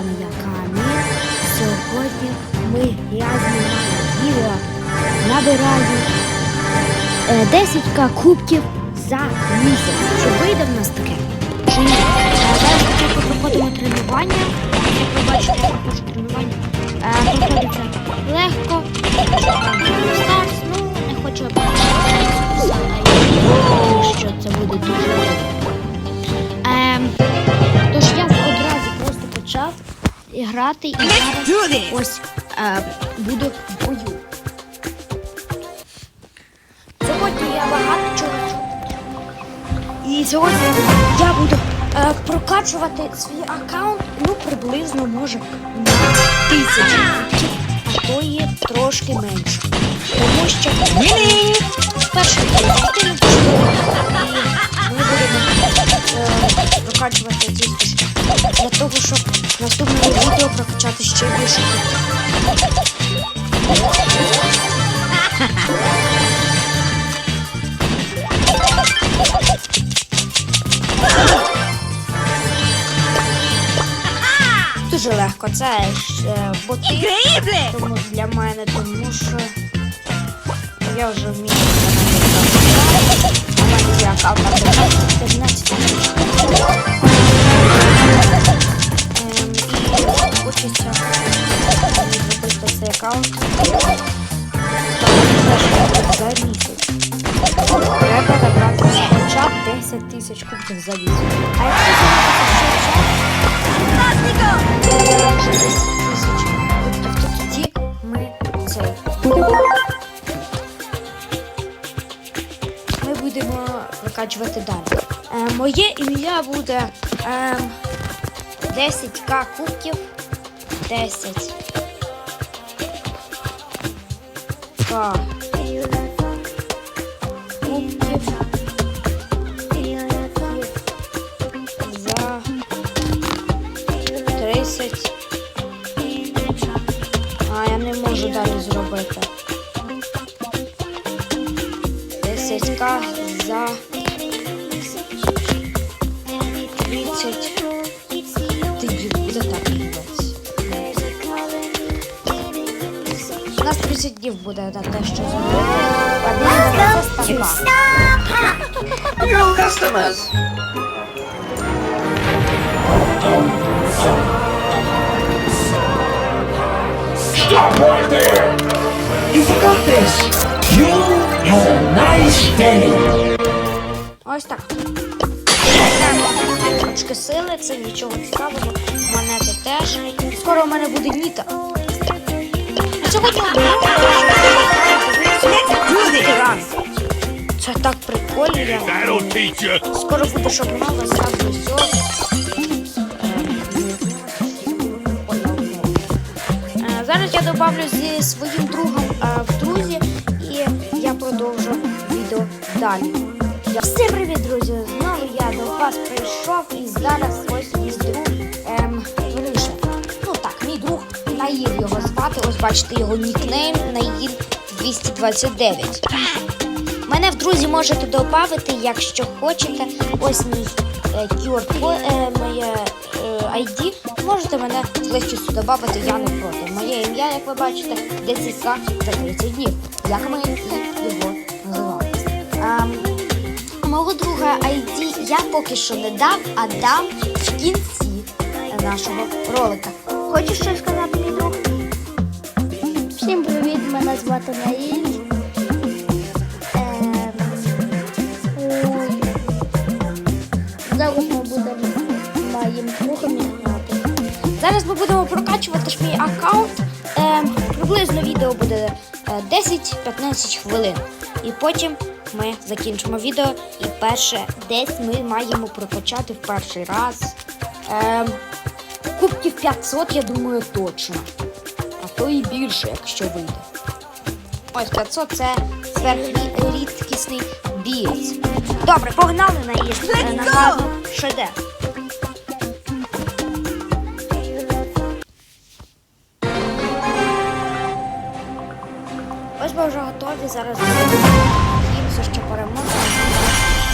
вами я Каміль. Сьогодні ми я знімаю відео, набираю е, 10к кубків за місяць. Чи вийде в нас таке? Чи ні? Е, Зараз спочатку проходимо тренування. Як ви бачите, я проходжу тренування. Е, Проходиться легко. Там Старс, ну не хочу тому що це буде дуже довго. Грати і зараз ось е, буду в бою. Сьогодні я багато чого. І сьогодні я буду е, прокачувати свій аккаунт, ну приблизно може на тисячу, а то є трошки менше. Тому що перше дитину ми ще. Дуже легко, це е, боти. Тому для мене, тому що я вже вмію. У мене є аккаунт на 15 тисяч кубків. А тисяч кубків, ми. Ми будемо викачувати далі. Е, моє ім'я буде е, 10к кубків. 10. К. Кубків. Нас 30 днів буде на те, що зробити. Your customers. Stop right there! You forgot this. You have a nice day. Ось так. Трошки сили, це нічого цікавого. Монети теж. Скоро у мене буде ніта. Це так прикольно. Скоро буде, щоб много сразу все. Зараз я добавлю зі своїм другом е, в друзі і я продовжу відео далі. Всім привіт, друзі! Знову я до вас прийшов і зараз ось Ось його нікнейм Наїл 229. Мене в друзі можете додати, якщо хочете. Ось мій е, QR, е, моє е, ID. Можете мене легкістю додати, я не проти. Моє ім'я, як ви бачите, 10к за 30 днів. Як ми його називали. Ем, мого друга ID я поки що не дам, а дам в кінці нашого ролика. Хочеш щось сказати? Всім привіт, мене звати Наїль. Ем. Зараз ми будемо моїм другом грати. Зараз ми будемо прокачувати мій аккаунт. Ем, приблизно відео буде е, 10-15 хвилин. І потім ми закінчимо відео. І перше, десь ми маємо прокачати в перший раз. Ем, кубків 500, я думаю, точно. То і більше, якщо вийде. Ось 500 це сверхрідкісний бієць. Добре, погнали на їзд. Е, Напевно, шедевр. Ось ми вже готові. Зараз надіємося, що перемога.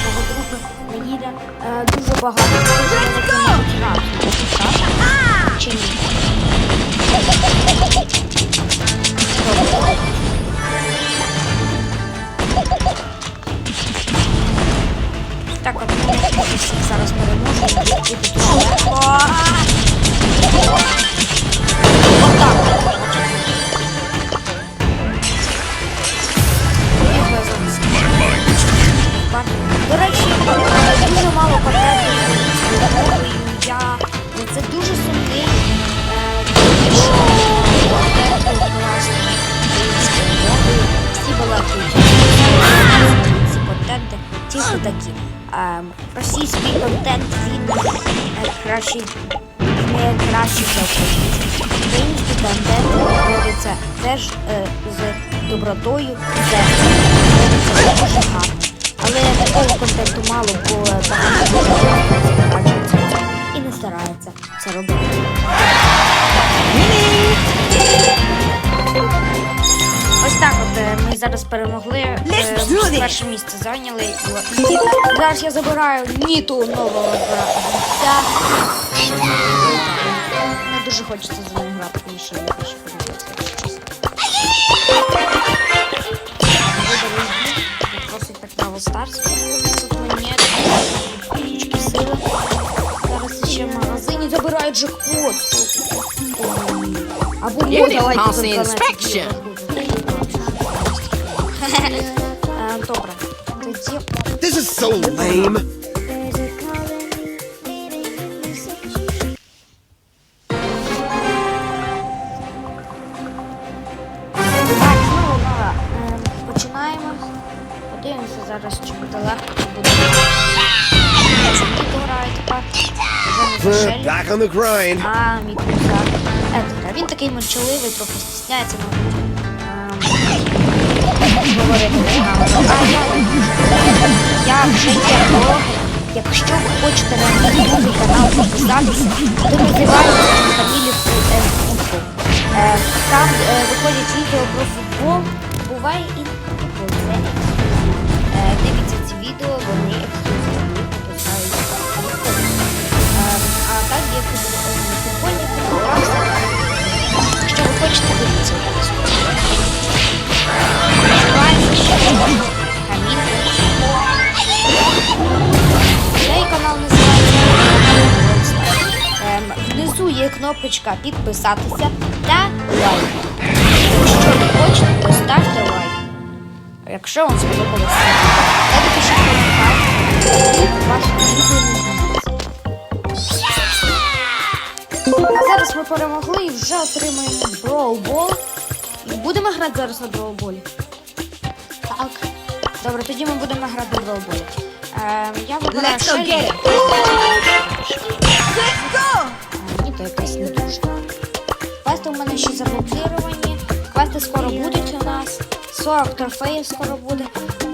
Мого друга не їде е, дуже багато. Російський контент він е, кращий, не кращий за український. Контент робиться теж е, з добротою, це дуже гарно. Але такого контенту мало, бо багато бачать і не старається це робити. Зараз перемогли. е, Перше місце зайняли. І Зараз я забираю Ніту нового гравця. Не дуже хочеться за ним грати, тому що я більше подобається, Просить так Бравл Старс. Тут мені трішки сили. Зараз ще в магазині забирають джекпот. Або You Добре. Тоді This is so lame. Так, знову нова. Ем, Починаємо. Подивимося зараз, чи легко, чи буде. Міко грає тепер. Вже не за Back on the grind. А, мій кузак. Етика. Він такий мовчаливий, трохи стісняється, мабуть. Я. Я вже є. Якщо ви хочете на мій канал підписатися, то називається фамілію Футбол. Е, Там виходять відео про футбол, буває і футбол. Дивіться ці відео, вони ексклюзивні, попускають. Е, А так є футбол- футбольні фотографії. Якщо ви хочете, дивіться Цей канал називається. Ем, Внизу є кнопочка підписатися та лайк. Якщо ви хочете, то ставте лайк. Якщо вам сподобалося та напишіть коментар, і ваше відео. А зараз ми перемогли і вже отримаємо. І Будемо грати зараз на Ball? Так. Добре, тоді ми будемо грати на Brawl Ем, я вибираю Let's go Шелі. get it. Мені то якась не дуже. Квести у мене ще заблоковані. Квести скоро будуть у нас. 40 трофеїв скоро буде.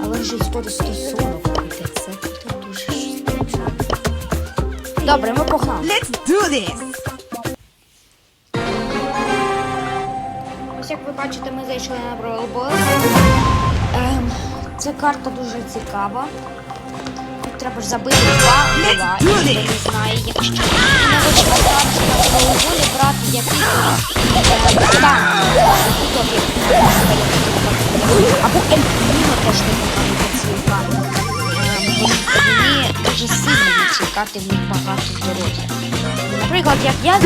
Але вже скоро 140 буде. Це дуже щось. Добре, ми погнали. Let's do this. Ось як ви бачите, ми зайшли на Brawl Ball. Ем, ця карта дуже цікава. Тут треба ж забити два два. do не знає, якщо не хочете на Brawl Ball, брати якийсь ем, танк. Або Ельфіно теж непоганий поцілкати. Мені дуже сильно відцілкати, в них багато здоров'я. Наприклад, як я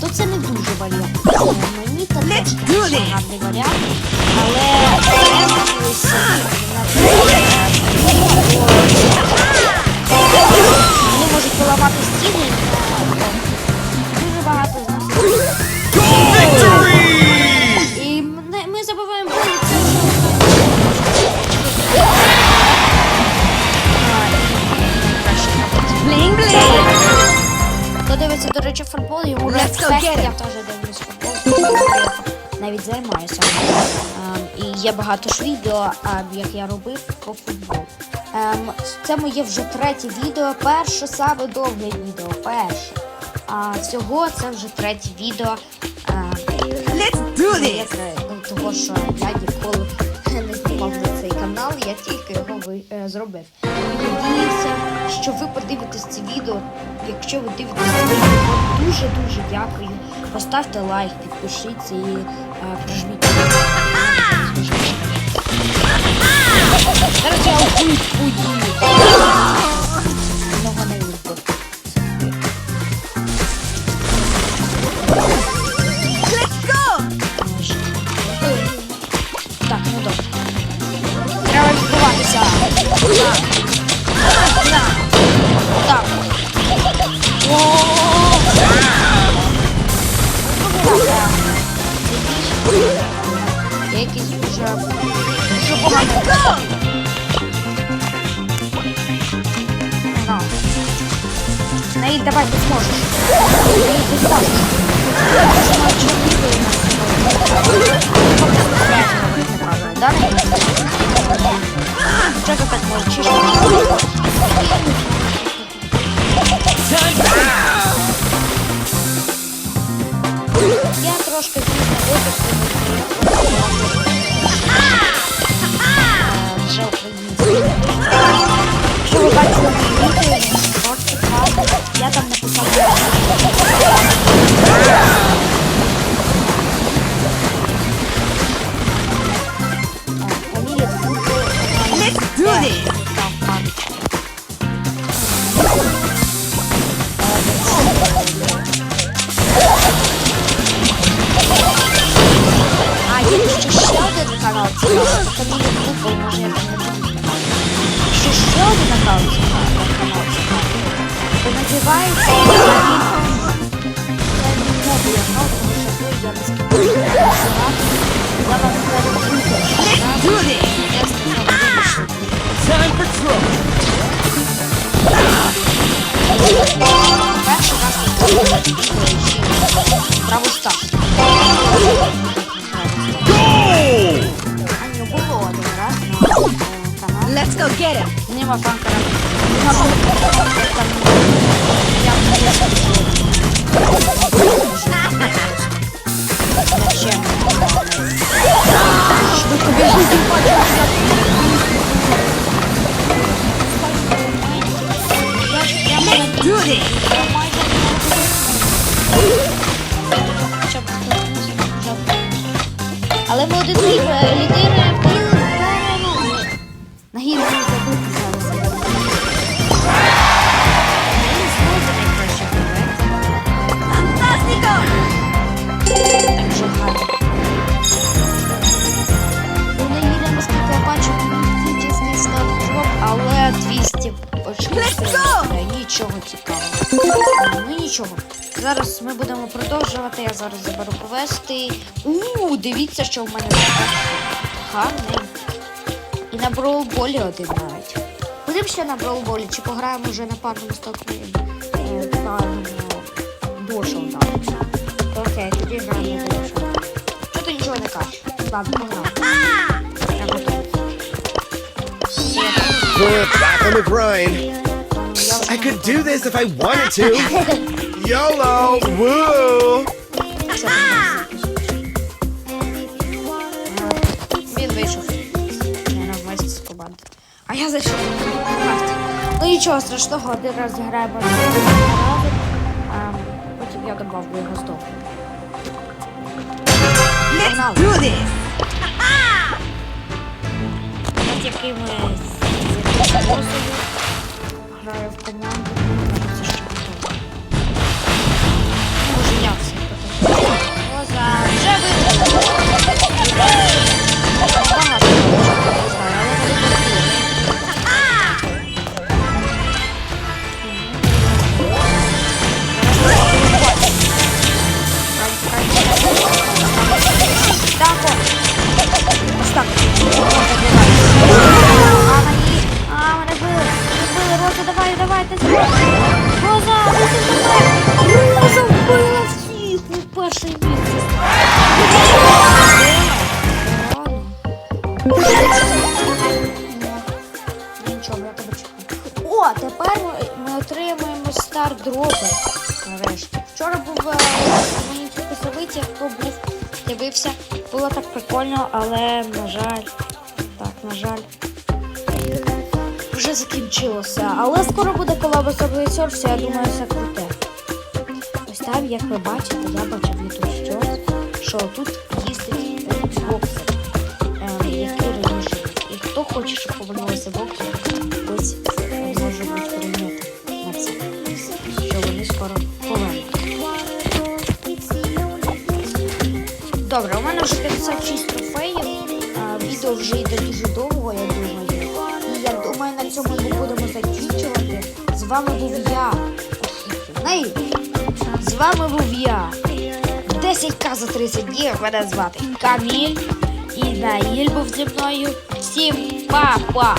то це не дуже варіант. Мені та не гарний варіант, але вони можуть поламати стіни. Є багато ж відео, як я робив про футбол. Ем, це моє вже третє відео, перше саме довге відео, перше. А всього це вже третє відео. Ем, Let's do this. тре- ну, того, що я ніколи не знімав на цей канал, я тільки його е, зробив. І надіюся, що ви подивитесь це відео. Якщо ви дивитесь це відео, дуже-дуже дякую. Поставте лайк, підпишіться і е, прожміть. Зараз я вбив подію. Много Да, Наїль? Що ти так мовчиш? Я трошки пізно випустив. Вже українською. Якщо ви бачили мої відео, трошки так, я там написав. Браво Стар. Goal! А не було один раз на е, каналі. Let's go get him. Нема банкера. Нема банкера. Там я не Зачем? Зараз ми будемо продовжувати. Я зараз заберу повести. У, дивіться, що в мене гарний. І на броуболі один навіть. Будемо ще на броуболі, чи пограємо вже на парному столкновенні? Е, Парному так. Окей, тоді граємо дошов. Що ти нічого не кажеш? Ладно, погнали. Я готовий. Put back on the grind. I could do this if I wanted to. YOLO! Woo! Він вийшов. Я вместе з команди. А я зайшов. Ну нічого страшного, один раз зіграємо потім я добавлю його з дому. Let's do this. От який ми отримуємо стар дропи. Нарешті. Вчора був е, мені підписовиці, хто був, дивився. Було так прикольно, але на жаль. Так, на жаль. Вже закінчилося. Але скоро буде колаба з Обрейсерс, я думаю, все круте. Ось там, як ви бачите, я бачив YouTube щось, що тут їздить боксер, ем, який раніше. І хто хоче, щоб повернулися боксери, ось е, може бути Вже 56 трофеїв. Відео вже йде дуже довго, я думаю. І я думаю, на цьому ми будемо закінчувати. З вами був я. Ней! З вами був я. 10к за 30 днів мене звати Каміль. І Наїль був зі мною. Всім па-па!